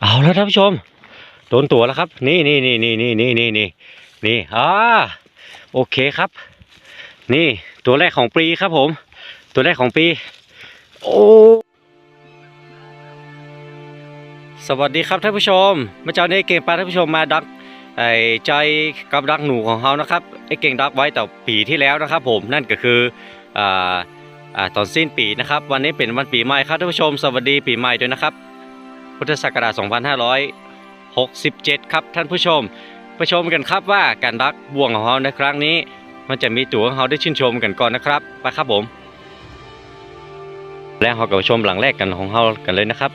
เอาแล้วท่านผู้ชมโดนตัวแล้วครับ นี่นี่นี่นี่นี่นี่นี่นี่นี่อ่าโอเคครับ นี่ตัวแรกของปีครับผม ตัวแรกของปี โอ้สวัสดีครับท่านผู้ชมเมื่อเช้านี้เก่งปลาท่านผู้ชมมาดักไอ้ใจกับดักหนูของเขานะครับไอ้เก่งดักไว้แต่ปีที่แล้วนะครับ ผมนั่นก็คืออ่าอ่าตอนสิ้นปีนะครับ วันนี้เป็นวันปีใหม่ครับท่านผู้ชม สวัสดีปีใหม่ด้วยนะครับ พุทธศักราช 2567 ครับท่านผู้ชม ไปชมกันครับว่าการดักบ่วงของเราในครั้งนี้ มันจะมีตัวของเราได้ชื่นชมกันก่อนนะครับไปครับผม แล้วเราก็ไปชมหลังแรกกันของเรากันเลยนะครับ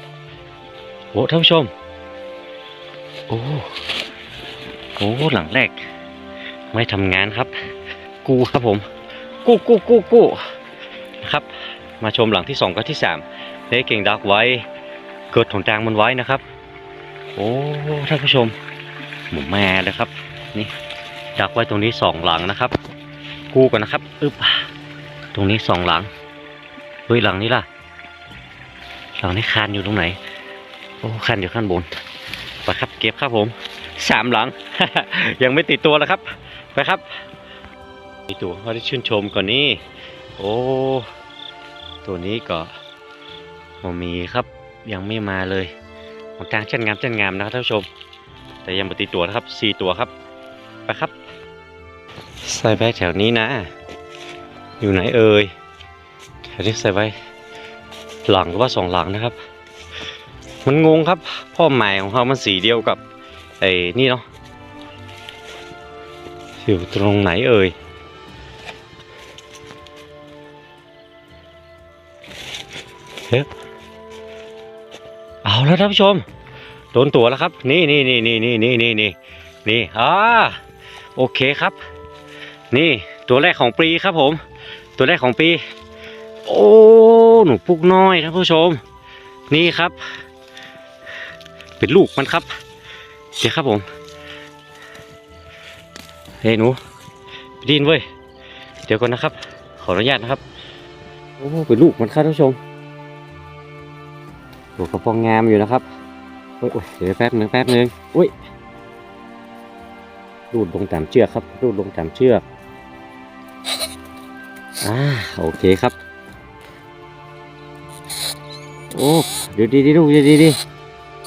โอ้ท่านผู้ชม โอ้โอ้หลังแรก ไม่ทำงานครับ กูครับผม กูกูกูกูนะครับ มาชมหลังที่สองกับที่สามได้เก่งดักไว้ กิดถงจางมันไว้นะครับ โอ้ท่านผู้ชมหมูแม่เลยครับ นี่ดักไว้ตรงนี้สองหลังนะครับกูกันนะครับอึบตรงนี้สองหลังเฮ้ยหลังนี้ล่ะ หลังนี้คานอยู่ตรงไหน โอ้คานอยู่ข้างบนไปครับ เก็บครับผมสามหลัง ยังไม่ติดตัวแล้วครับ ไปครับมีตัวเขาได้ชื่นชมก่อนนี้โอ้ตัวนี้ก็มมีครับ ยังไม่มาเลยของกลางเช่นงามเช่นงามนะครับท่านผู้ชม แต่ยังไม่ติดตัวนะครับสี่ตัวครับไปครับใส่ไว้แถวนี้นะ อยู่ไหนเอ่ยแถวนี้ใส่ไว้หลังหรือว่าสองหลังนะครับ มันงงครับพ่อหมายของเขามันสีเดียวกับไอ้นี่เนาะอยู่ตรงไหนเอ่ยเฮ้ย แล้วท่านผู้ชมโดนตัวแล้วครับ นี่นี่นี่นี่นี่นี่นี่นี่นี่อ่าโอเคครับ นี่ตัวแรกของปีครับผม ตัวแรกของปี โอ้หนูปุกน้อยท่านผู้ชม นี่ครับ เป็นลูกมันครับเดี๋ยวครับผมเฮ้ยหนูดินเว้ยเดี๋ยวก่อนนะครับ ขออนุญาตนะครับโอ้เป็นลูกมันครับท่านผู้ชม ลูกกระปองงามอยู่นะครับโอ้ยเดี๋ยวแป๊บหนึ่งแป๊บหนึ่งอุ้ยรูดลงตามเชือกครับ รูดลงตามเชือกอ่าโอเคครับ โอ้เดี๋ยวดีดีลูกดีดีดี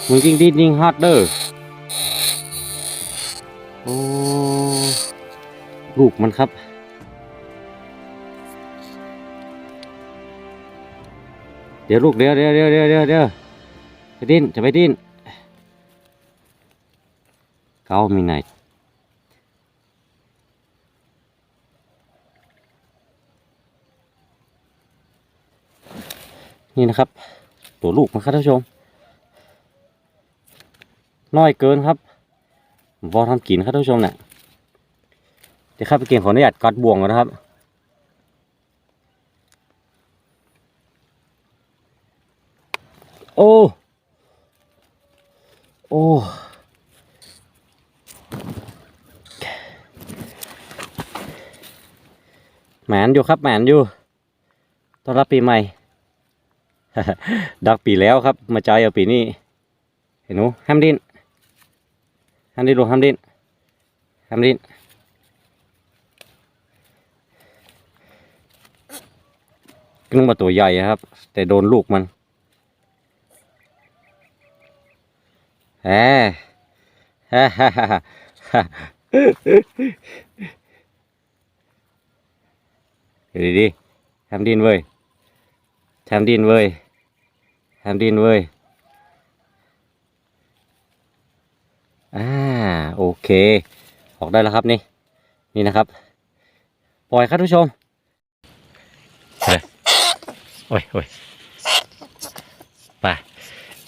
มึงกิ้งดีนิ่งฮอตเด้อโอ้ลูกมันครับ เดี๋ยวลูกเดี๋ยวเดี๋ยวเดี๋ยวเดี๋ยวเดี๋ยวเดี๋ยวไปดิ้นจะไปดิ้นเก้ามีไหนนี่นะครับ ตัวลูกมันครับท่านผู้ชมน้อยเกินครับบอทำกินครับท่านผู้ชมเนี่ยเดี๋ยวข้าไปเก่งขออนุญาตกัดบ่วงก่อนนะครับ โอ้ โอ้แหมนอยู่ครับแหมนอยู่ต้อนรับปีใหม่ ดักปีแล้วครับ มาใจเอาปีนี้ เห็นหนูห้ามดิ้นห้ามดิ้นลูกห้ามดิ้นห้ามดิ้นนึกว่าตัวใหญ่ครับ แต่โดนลูกมัน แหมฮ่าฮ่าฮ่าฮ่าดีดีทำดินเว้ยทำดินเว้ยทำดินเว้ยอ่าโอเค ออกได้แล้วครับนี่ นี่นะครับ ปล่อยครับทุกชม โอ้ยโอ้ย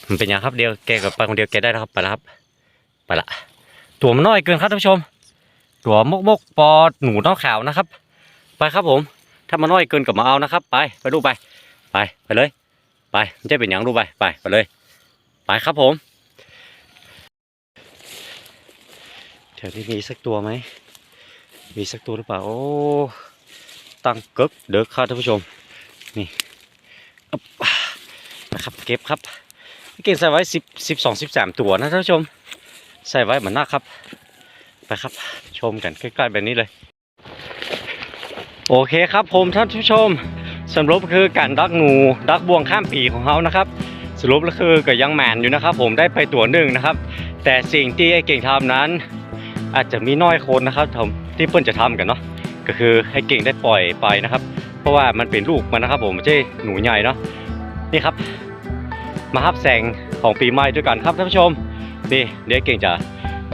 มันเป็นอยังครับเดียวแกกับไปคนเดียวแกได้แล้วครับไปแล้วครับไปละตัวมันน้อยเกินครับท่านผู้ชม ตัวมกมกปอหนูน้องขาวนะครับ ไปครับผม ถ้ามันน้อยเกินกับมาเอานะครับ ไปไปดูไป ไปไปเลย ไปมันจะเป็นอย่างดูไปไปไปเลย ไปครับผมแถวนี้มีสักตัวไหมมีสักตัวหรือเปล่าโอ้ตั้งกึกเด้อครับท่านผู้ชมนี่นะครับเก็บครับ เก่งใส่ไว้สิบสิบสองสิบสามตัวนะท่านผู้ชม ใส่ไว้เหมือนนักครับ ไปครับ ชมกันใกล้ๆแบบนี้เลย โอเคครับผมท่านผู้ชมสรุปคือการดักงูดักบ่วงข้ามปีของเขานะครับสรุปแล้วคือก็ยังแมนอยู่นะครับ ผมได้ไปตัวหนึ่งนะครับ แต่สิ่งที่ไอ้เก่งทำนั้น อาจจะมีน้อยคนนะครับผมที่เพิ่นจะทำกันเนาะก็คือให้เก่งได้ปล่อยไปนะครับ เพราะว่ามันเป็นลูกมันนะครับ ผมไม่ใช่หนูใหญ่เนาะนี่ครับ มาฮับแสงของปีใหม่ด้วยกันครับท่านผู้ชม นี่เดี๋ยวเก่งจะ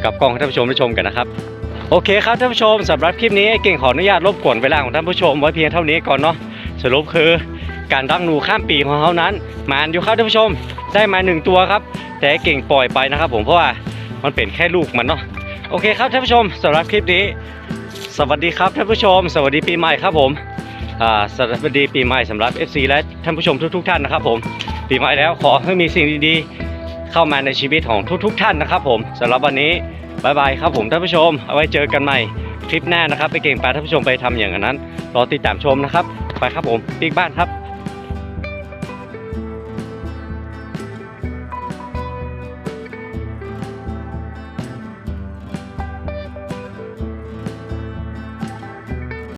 กับกล้องให้ท่านผู้ชมได้ชมกันนะครับ โอเคครับท่านผู้ชมสำหรับคลิปนี้เก่งขออนุญาตรบกวนเวลาของท่านผู้ชมไว้เพียงเท่านี้ก่อนเนาะสรุปคือการดักหนูข้ามปีของเขานั้นมานอยู่ครับท่านผู้ชม ได้มาหนึ่งตัวครับ แต่เก่งปล่อยไปนะครับ ผมเพราะว่ามันเป็นแค่ลูกมันเนาะโอเคครับท่านผู้ชมสำหรับคลิปนี้ สวัสดีครับท่านผู้ชม สวัสดีปีใหม่ครับผมสวัสดีปีใหม่สำหรับ FC และท่านผู้ชมทุก ๆ ท่านนะครับผม ปีใหม่แล้วขอให้มีสิ่งดีๆ เข้ามาในชีวิตของทุกๆ ท่านนะครับ ผมสำหรับวันนี้บายบายครับผมท่านผู้ชม เอาไว้เจอกันใหม่คลิปหน้านะครับ ไปเก่งปลาท่านผู้ชมไปทำอย่างนั้นรอติดตามชมนะครับ ไปครับผมปีกบ้านครับ